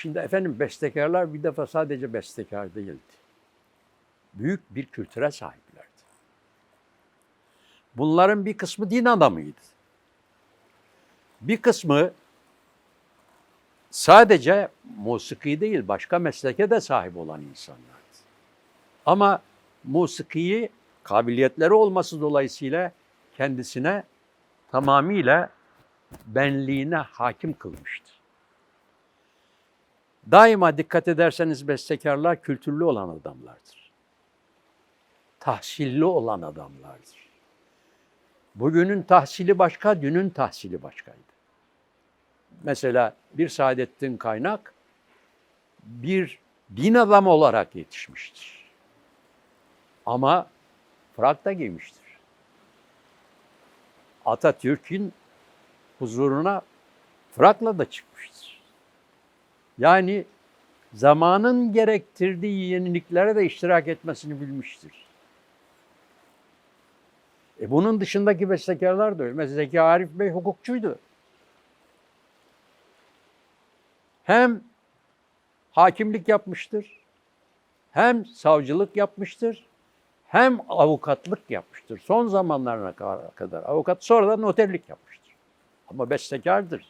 Şimdi efendim bestekarlar bir defa sadece bestekar değildi. Büyük bir kültüre sahiplerdi. Bunların bir kısmı din adamıydı. Bir kısmı sadece musiki değil başka mesleke de sahip olan insanlardı. Ama musikiyi kabiliyetleri olması dolayısıyla kendisine tamamıyla benliğine hakim kılmıştı. Daima dikkat ederseniz bestekarlar kültürlü olan adamlardır. Tahsilli olan adamlardır. Bugünün tahsili başka, dünün tahsili başkaydı. Mesela bir Saadettin Kaynak bir din adamı olarak yetişmiştir. Ama frak da giymiştir. Atatürk'ün huzuruna frakla da çıkmıştır. Yani zamanın gerektirdiği yeniliklere de iştirak etmesini bilmiştir. E bunun dışındaki bestekarlar da öyle. Mesela Zeki Arif Bey hukukçuydu. Hem hakimlik yapmıştır, hem savcılık yapmıştır, hem avukatlık yapmıştır. Son zamanlarına kadar avukat sonra da noterlik yapmıştır. Ama bestekardır.